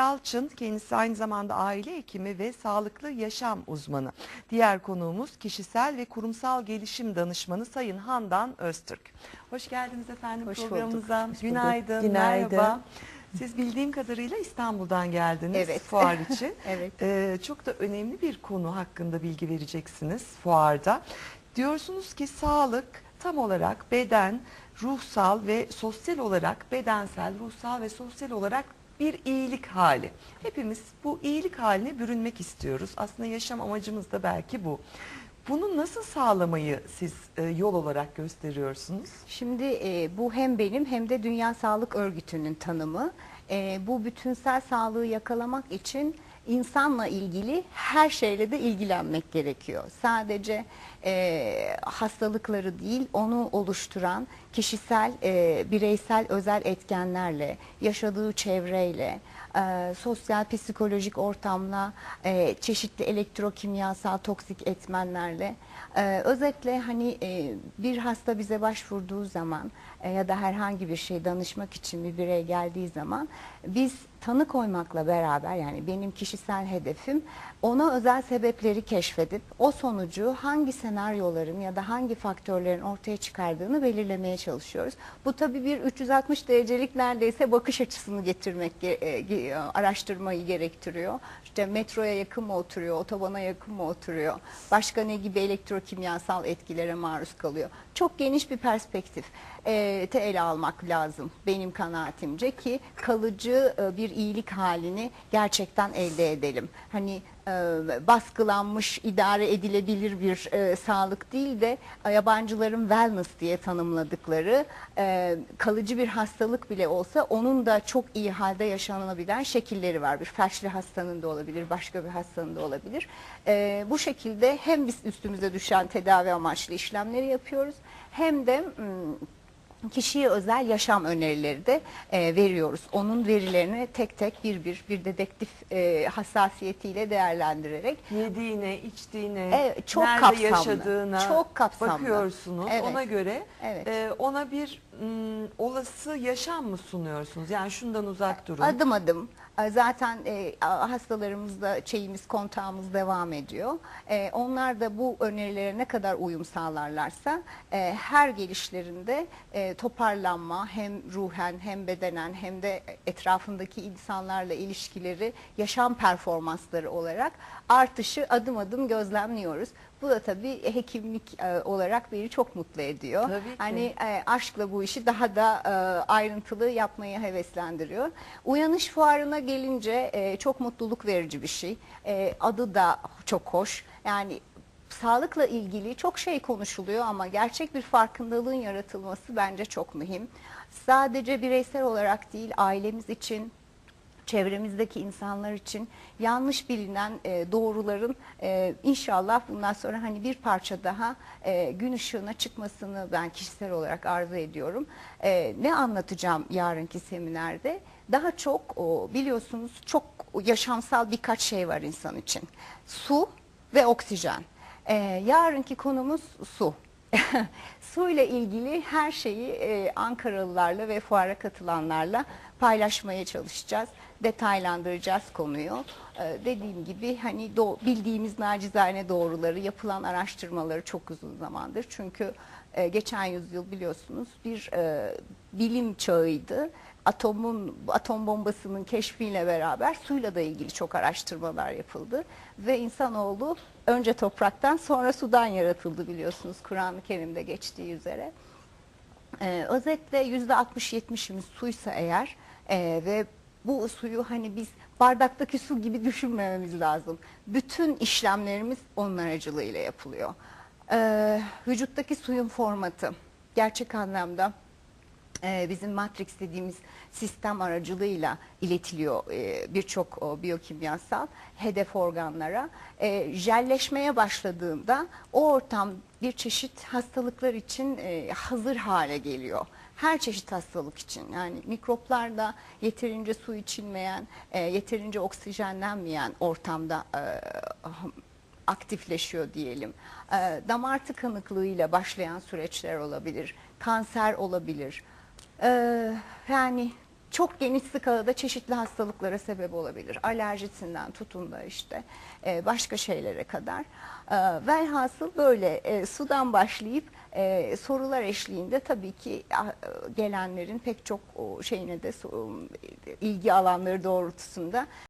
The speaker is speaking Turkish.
Yalçın kendisi aynı zamanda aile hekimi ve sağlıklı yaşam uzmanı. Diğer konuğumuz kişisel ve kurumsal gelişim danışmanı Sayın Handan Öztürk. Hoş geldiniz efendim Hoş bulduk, programımıza. hoş. Günaydın, Günaydın. merhaba. Siz bildiğim kadarıyla İstanbul'dan geldiniz Evet. fuar için. Evet. Ee, çok da önemli bir konu hakkında bilgi vereceksiniz fuarda. Diyorsunuz ki sağlık tam olarak beden, ruhsal ve sosyal olarak bedensel, ruhsal ve sosyal olarak bir iyilik hali. Hepimiz bu iyilik haline bürünmek istiyoruz. Aslında yaşam amacımız da belki bu. Bunu nasıl sağlamayı siz e, yol olarak gösteriyorsunuz? Şimdi e, bu hem benim hem de Dünya Sağlık Örgütü'nün tanımı. E, bu bütünsel sağlığı yakalamak için insanla ilgili her şeyle de ilgilenmek gerekiyor. Sadece e, hastalıkları değil, onu oluşturan kişisel, e, bireysel, özel etkenlerle, yaşadığı çevreyle, e, sosyal psikolojik ortamla, e, çeşitli elektrokimyasal toksik etmenlerle, e, özetle hani e, bir hasta bize başvurduğu zaman e, ya da herhangi bir şey danışmak için bir birey geldiği zaman biz tanı koymakla beraber yani benim kişisel hedefim ona özel sebepleri keşfedip o sonucu hangi senaryoların ya da hangi faktörlerin ortaya çıkardığını belirlemeye çalışıyoruz. Bu tabii bir 360 derecelik neredeyse bakış açısını getirmek ge- e, araştırmayı gerektiriyor. İşte metroya yakın mı oturuyor, otobana yakın mı oturuyor, başka ne gibi elektrokimyasal etkilere maruz kalıyor. Çok geniş bir perspektif e, ele almak lazım benim kanaatimce ki kalıcı e, bir iyilik halini gerçekten elde edelim. Hani e, baskılanmış, idare edilebilir bir e, sağlık değil de e, yabancıların wellness diye tanımladıkları e, kalıcı bir hastalık bile olsa onun da çok iyi halde yaşanabilen şekilleri var. Bir felçli hastanın da olabilir, başka bir hastanın da olabilir. E, bu şekilde hem biz üstümüze düşen tedavi amaçlı işlemleri yapıyoruz hem de mm, kişiye özel yaşam önerileri de e, veriyoruz. Onun verilerini tek tek bir bir bir dedektif e, hassasiyetiyle değerlendirerek Yediğine, içtiğine, Evet, çok nerede kapsamlı, yaşadığına çok kapsamlı. bakıyorsunuz. Evet. Ona göre Evet. e, ona bir m, olası yaşam mı sunuyorsunuz? Yani şundan uzak durun. Adım adım e, zaten e, hastalarımızda şeyimiz kontağımız devam ediyor. E, onlar da bu önerilere ne kadar uyum sağlarlarsa e, her gelişlerinde e, toparlanma hem ruhen hem bedenen hem de etrafındaki insanlarla ilişkileri yaşam performansları olarak artışı adım adım gözlemliyoruz. Bu da tabii hekimlik e, olarak beni çok mutlu ediyor. Tabii ki. Hani e, aşkla bu işi daha da e, ayrıntılı yapmaya heveslendiriyor. Uyanış fuarına gelince e, çok mutluluk verici bir şey. E, adı da çok hoş. Yani sağlıkla ilgili çok şey konuşuluyor ama gerçek bir farkındalığın yaratılması bence çok mühim. Sadece bireysel olarak değil ailemiz için, çevremizdeki insanlar için yanlış bilinen e, doğruların e, inşallah bundan sonra hani bir parça daha e, gün ışığına çıkmasını ben kişisel olarak arzu ediyorum. E, ne anlatacağım yarınki seminerde? Daha çok o, biliyorsunuz çok yaşamsal birkaç şey var insan için. Su ve oksijen. E, yarınki konumuz su. Su ile ilgili her şeyi e, Ankaralılarla ve fuara katılanlarla paylaşmaya çalışacağız. Detaylandıracağız konuyu. E, dediğim gibi hani bildiğimiz nacizane doğruları, yapılan araştırmaları çok uzun zamandır. Çünkü e, geçen yüzyıl biliyorsunuz bir e, bilim çağıydı. Atomun atom bombasının keşfiyle beraber suyla da ilgili çok araştırmalar yapıldı ve insanoğlu önce topraktan sonra sudan yaratıldı biliyorsunuz Kur'an-ı Kerim'de geçtiği üzere. Ee, özetle yüzde 60-70'imiz suysa eğer e, ve bu suyu hani biz bardaktaki su gibi düşünmememiz lazım. Bütün işlemlerimiz onun aracılığıyla yapılıyor. Ee, vücuttaki suyun formatı gerçek anlamda e, bizim matrix dediğimiz sistem aracılığıyla iletiliyor e, birçok biyokimyasal hedef organlara. E, jelleşmeye başladığında o ortam bir çeşit hastalıklar için e, hazır hale geliyor. Her çeşit hastalık için yani mikroplar da yeterince su içilmeyen, e, yeterince oksijenlenmeyen ortamda e, aktifleşiyor diyelim. E, damar tıkanıklığıyla başlayan süreçler olabilir, kanser olabilir. E, yani çok geniş skalada çeşitli hastalıklara sebep olabilir. Alerjisinden tutun da işte e, başka şeylere kadar. E, Velhasıl böyle e, sudan başlayıp e, sorular eşliğinde tabii ki ah, gelenlerin pek çok şeyine de ilgi alanları doğrultusunda